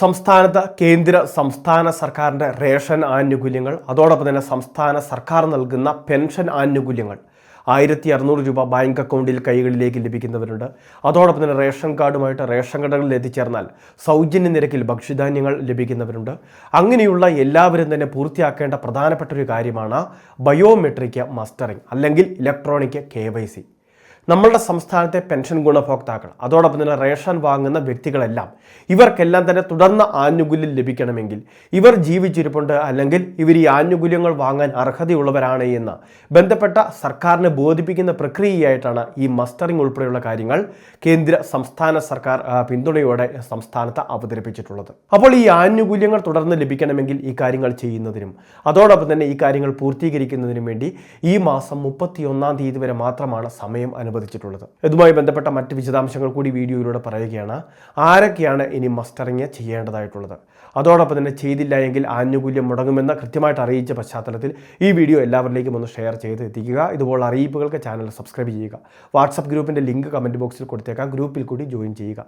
സംസ്ഥാനത്ത് കേന്ദ്ര സംസ്ഥാന സർക്കാരിന്റെ റേഷൻ ആനുകൂല്യങ്ങൾ അതോടൊപ്പം തന്നെ സംസ്ഥാന സർക്കാർ നൽകുന്ന പെൻഷൻ ആനുകൂല്യങ്ങൾ ആയിരത്തി അറുന്നൂറ് രൂപ ബാങ്ക് അക്കൗണ്ടിൽ കൈകളിലേക്ക് ലഭിക്കുന്നവരുണ്ട്. അതോടൊപ്പം തന്നെ റേഷൻ കാർഡുമായിട്ട് റേഷൻ കടകളിൽ എത്തിച്ചേർന്നാൽ സൗജന്യ നിരക്കിൽ ഭക്ഷ്യധാന്യങ്ങൾ ലഭിക്കുന്നവരുണ്ട്. അങ്ങനെയുള്ള എല്ലാവരും തന്നെ പൂർത്തിയാക്കേണ്ട പ്രധാനപ്പെട്ട ഒരു കാര്യമാണ് ബയോമെട്രിക് മസ്റ്ററിംഗ് അല്ലെങ്കിൽ ഇലക്ട്രോണിക് കെ നമ്മളുടെ സംസ്ഥാനത്തെ പെൻഷൻ ഗുണഭോക്താക്കൾ അതോടൊപ്പം തന്നെ റേഷൻ വാങ്ങുന്ന വ്യക്തികളെല്ലാം ഇവർക്കെല്ലാം തന്നെ തുടർന്ന ആനുകൂല്യം ലഭിക്കണമെങ്കിൽ ഇവർ ജീവിച്ചിരിപ്പുണ്ട് അല്ലെങ്കിൽ ഇവർ ഈ ആനുകൂല്യങ്ങൾ വാങ്ങാൻ അർഹതയുള്ളവരാണ് എന്ന് ബന്ധപ്പെട്ട സർക്കാരിനെ ബോധിപ്പിക്കുന്ന പ്രക്രിയയായിട്ടാണ് ഈ മസ്റ്ററിംഗ് ഉൾപ്പെടെയുള്ള കാര്യങ്ങൾ കേന്ദ്ര സംസ്ഥാന സർക്കാർ പിന്തുണയോടെ സംസ്ഥാനത്ത് അവതരിപ്പിച്ചിട്ടുള്ളത്. അപ്പോൾ ഈ ആനുകൂല്യങ്ങൾ തുടർന്ന് ലഭിക്കണമെങ്കിൽ ഈ കാര്യങ്ങൾ ചെയ്യുന്നതിനും അതോടൊപ്പം തന്നെ ഈ കാര്യങ്ങൾ പൂർത്തീകരിക്കുന്നതിനും വേണ്ടി ഈ മാസം മുപ്പത്തിയൊന്നാം തീയതി വരെ മാത്രമാണ് സമയം അനുവദിച്ചിട്ടുള്ളത്. ഇതുമായി ബന്ധപ്പെട്ട മറ്റ് വിശദാംശങ്ങൾ കൂടി വീഡിയോയിലൂടെ പറയുകയാണ്. ആരൊക്കെയാണ് ഇനി മസ്റ്ററിങ് ചെയ്യേണ്ടതായിട്ടുള്ളത്? അതോടൊപ്പം തന്നെ ചെയ്തില്ല എങ്കിൽ ആനുകൂല്യം മുടങ്ങുമെന്ന് കൃത്യമായിട്ട് അറിയിച്ച പശ്ചാത്തലത്തിൽ ഈ വീഡിയോ എല്ലാവരിലേക്കും ഒന്ന് ഷെയർ ചെയ്ത് എത്തിക്കുക. ഇതുപോലുള്ള അറിയിപ്പുകൾക്ക് ചാനൽ സബ്സ്ക്രൈബ് ചെയ്യുക. വാട്സപ്പ് ഗ്രൂപ്പിന്റെ ലിങ്ക് കമന്റ് ബോക്സിൽ കൊടുത്തേക്കാം. ഗ്രൂപ്പിൽ കൂടി ജോയിൻ ചെയ്യുക.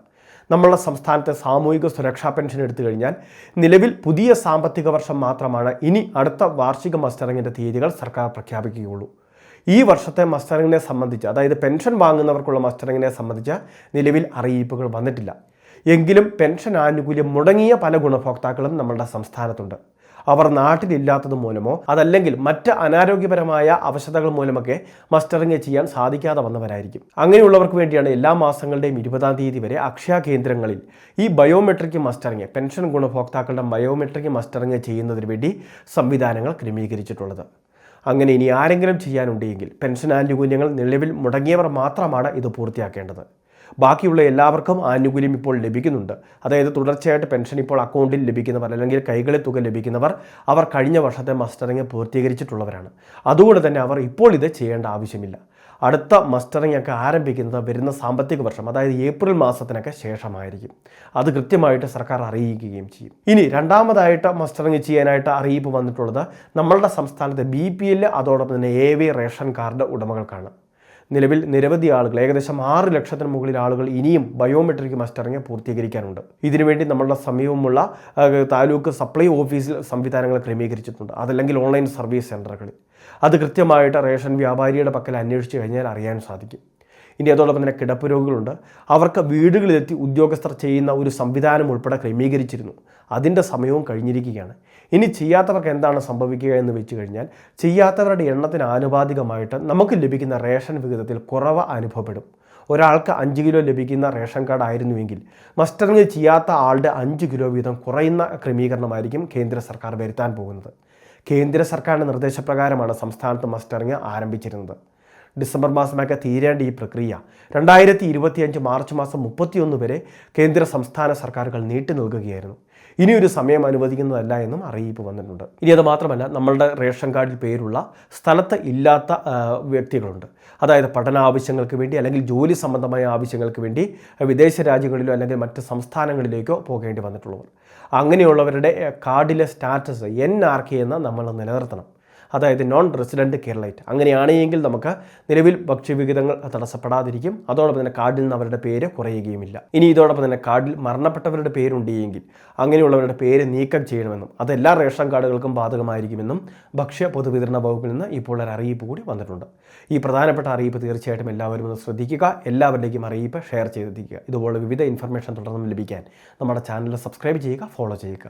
നമ്മളുടെ സംസ്ഥാനത്തെ സാമൂഹിക സുരക്ഷാ പെൻഷൻ എടുത്തു കഴിഞ്ഞാൽ നിലവിൽ പുതിയ സാമ്പത്തിക വർഷം മാത്രമാണ് ഇനി അടുത്ത വാർഷിക മസ്റ്ററിങ്ങിന്റെ തീയതികൾ സർക്കാർ പ്രഖ്യാപിക്കുകയുള്ളൂ. ഈ വർഷത്തെ മസ്റ്ററിങ്ങിനെ സംബന്ധിച്ച് അതായത് പെൻഷൻ വാങ്ങുന്നവർക്കുള്ള മസ്റ്ററിങ്ങിനെ സംബന്ധിച്ച് നിലവിൽ അറിയിപ്പുകൾ വന്നിട്ടില്ല. എങ്കിലും പെൻഷൻ ആനുകൂല്യം മുടങ്ങിയ പല ഗുണഭോക്താക്കളും നമ്മളുടെ സംസ്ഥാനത്തുണ്ട്. അവർ നാട്ടിലില്ലാത്തത് മൂലമോ അതല്ലെങ്കിൽ മറ്റ് അനാരോഗ്യപരമായ അവശതകൾ മൂലമൊക്കെ മസ്റ്ററിങ് ചെയ്യാൻ സാധിക്കാതെ വന്നവരായിരിക്കും. അങ്ങനെയുള്ളവർക്ക് വേണ്ടിയാണ് എല്ലാ മാസങ്ങളുടെയും ഇരുപതാം തീയതി വരെ അക്ഷയ കേന്ദ്രങ്ങളിൽ ഈ ബയോമെട്രിക് മസ്റ്ററിങ് പെൻഷൻ ഗുണഭോക്താക്കളുടെ ബയോമെട്രിക് മസ്റ്ററിങ് ചെയ്യുന്നതിന് വേണ്ടി സംവിധാനങ്ങൾ ക്രമീകരിച്ചിട്ടുള്ളത്. അങ്ങനെ ഇനി ആരെങ്കിലും ചെയ്യാനുണ്ടെങ്കിൽ പെൻഷൻ ആനുകൂല്യങ്ങൾ നിലവിൽ മുടങ്ങിയവർ മാത്രമാണ് ഇത് പൂർത്തിയാക്കേണ്ടത്. ബാക്കിയുള്ള എല്ലാവർക്കും ആനുകൂല്യം ഇപ്പോൾ ലഭിക്കുന്നുണ്ട്. അതായത് തുടർച്ചയായിട്ട് പെൻഷൻ ഇപ്പോൾ അക്കൗണ്ടിൽ ലഭിക്കുന്നവർ അല്ലെങ്കിൽ കൈകളിൽ തുക ലഭിക്കുന്നവർ അവർ കഴിഞ്ഞ വർഷത്തെ മസ്റ്ററിങ് പൂർത്തീകരിച്ചിട്ടുള്ളവരാണ്. അതുകൊണ്ട് തന്നെ അവർ ഇപ്പോൾ ഇത് ചെയ്യേണ്ട ആവശ്യമില്ല. അടുത്ത മസ്റ്ററിംഗ് ഒക്കെ ആരംഭിക്കുന്നത് വരുന്ന സാമ്പത്തിക വർഷം അതായത് ഏപ്രിൽ മാസത്തിനൊക്കെ ശേഷമായിരിക്കും. അത് കൃത്യമായിട്ട് സർക്കാർ അറിയിക്കുകയും ചെയ്യും. ഇനി രണ്ടാമതായിട്ട് മസ്റ്ററിംഗ് ചെയ്യാനായിട്ട് അറിയിപ്പ് വന്നിട്ടുള്ളത് നമ്മളുടെ സംസ്ഥാനത്തെ ബി പി എൽ അതോടൊപ്പം തന്നെ എ വി റേഷൻ കാർഡ് ഉടമകൾക്കാണ്. നിലവിൽ നിരവധി ആളുകൾ ഏകദേശം ആറ് ലക്ഷത്തിന് മുകളിൽ ആളുകൾ ഇനിയും ബയോമെട്രിക് മസ്റ്ററിങ് പൂർത്തീകരിക്കാനുണ്ട്. ഇതിനുവേണ്ടി നമ്മളുടെ സമീപമുള്ള താലൂക്ക് സപ്ലൈ ഓഫീസിൽ സംവിധാനങ്ങൾ ക്രമീകരിച്ചിട്ടുണ്ട്. അതല്ലെങ്കിൽ ഓൺലൈൻ സർവീസ് സെന്ററുകളിൽ അത് കൃത്യമായിട്ട് റേഷൻ വ്യാപാരിയുടെ പക്കൽ അന്വേഷിച്ച് കഴിഞ്ഞാൽ അറിയാൻ സാധിക്കും. ഇനി അതോടൊപ്പം തന്നെ കിടപ്പ് രോഗികളുണ്ട്. അവർക്ക് വീടുകളിലെത്തി ഉദ്യോഗസ്ഥർ ചെയ്യുന്ന ഒരു സംവിധാനം ഉൾപ്പെടെ ക്രമീകരിച്ചിരുന്നു. അതിന്റെ സമയവും കഴിഞ്ഞിരിക്കുകയാണ്. ഇനി ചെയ്യാത്തവർക്ക് എന്താണ് സംഭവിക്കുക എന്ന് വെച്ച് കഴിഞ്ഞാൽ ചെയ്യാത്തവരുടെ എണ്ണത്തിന് ആനുപാതികമായിട്ട് നമുക്ക് ലഭിക്കുന്ന റേഷൻ വിഹിതത്തിൽ കുറവ് അനുഭവപ്പെടും. ഒരാൾക്ക് അഞ്ച് കിലോ ലഭിക്കുന്ന റേഷൻ കാർഡ് ആയിരുന്നുവെങ്കിൽ മസ്റ്ററിങ് ചെയ്യാത്ത ആളുടെ അഞ്ച് കിലോ വീതം കുറയുന്ന ക്രമീകരണമായിരിക്കും കേന്ദ്ര സർക്കാർ വരുത്താൻ പോകുന്നത്. കേന്ദ്ര സർക്കാരിന്റെ നിർദ്ദേശപ്രകാരമാണ് സംസ്ഥാനത്ത് മസ്റ്ററിങ് ആരംഭിച്ചിരുന്നത്. ഡിസംബർ മാസമൊക്കെ തീരേണ്ട ഈ പ്രക്രിയ. രണ്ടായിരത്തി ഇരുപത്തിയഞ്ച് മാർച്ച് മാസം മുപ്പത്തിയൊന്ന് വരെ കേന്ദ്ര സംസ്ഥാന സർക്കാരുകൾ നീട്ടി നൽകുകയായിരുന്നു. ഇനിയൊരു സമയം അനുവദിക്കുന്നതല്ല എന്നും അറിയിപ്പ് വന്നിട്ടുണ്ട്. ഇനി അത് മാത്രമല്ല നമ്മളുടെ റേഷൻ കാർഡിൽ പേരുള്ള സ്ഥലത്ത് ഇല്ലാത്ത വ്യക്തികളുണ്ട്. അതായത് പഠന ആവശ്യങ്ങൾക്ക് വേണ്ടി അല്ലെങ്കിൽ ജോലി സംബന്ധമായ ആവശ്യങ്ങൾക്ക് വേണ്ടി വിദേശ രാജ്യങ്ങളിലോ അല്ലെങ്കിൽ മറ്റ് സംസ്ഥാനങ്ങളിലേക്കോ പോകേണ്ടി വന്നിട്ടുള്ളവർ. അങ്ങനെയുള്ളവരുടെ കാർഡിലെ സ്റ്റാറ്റസ് എൻ ആർ കെ എന്ന് നമ്മൾ നിലനിർത്തണം. അതായത് നോൺ റെസിഡന്റ് കേരളൈറ്റ്. അങ്ങനെയാണെങ്കിൽ നമുക്ക് നിലവിൽ ഭക്ഷ്യവിഹിതങ്ങൾ തടസ്സപ്പെടാതിരിക്കും. അതോടൊപ്പം തന്നെ കാർഡിൽ നിന്ന് അവരുടെ പേര് കുറയുകയുമില്ല. ഇനി ഇതോടൊപ്പം തന്നെ കാർഡിൽ മരണപ്പെട്ടവരുടെ പേരുണ്ടെങ്കിൽ അങ്ങനെയുള്ളവരുടെ പേര് നീക്കം ചെയ്യണമെന്നും അതെല്ലാ റേഷൻ കാർഡുകൾക്കും ബാധകമായിരിക്കുമെന്നും ഭക്ഷ്യ പൊതുവിതരണ വകുപ്പിൽ നിന്ന് ഇപ്പോൾ ഒരു അറിയിപ്പ് കൂടി വന്നിട്ടുണ്ട്. ഈ പ്രധാനപ്പെട്ട അറിയിപ്പ് തീർച്ചയായിട്ടും എല്ലാവരും ഒന്ന് ശ്രദ്ധിക്കുക എല്ലാവരിലേക്കും അറിയിപ്പ് ഷെയർ ചെയ്തെത്തിക്കുക ഇതുപോലെ വിവിധ ഇൻഫർമേഷൻ തുടർന്നും ലഭിക്കാൻ നമ്മുടെ ചാനൽ സബ്സ്ക്രൈബ് ചെയ്യുക ഫോളോ ചെയ്യുക.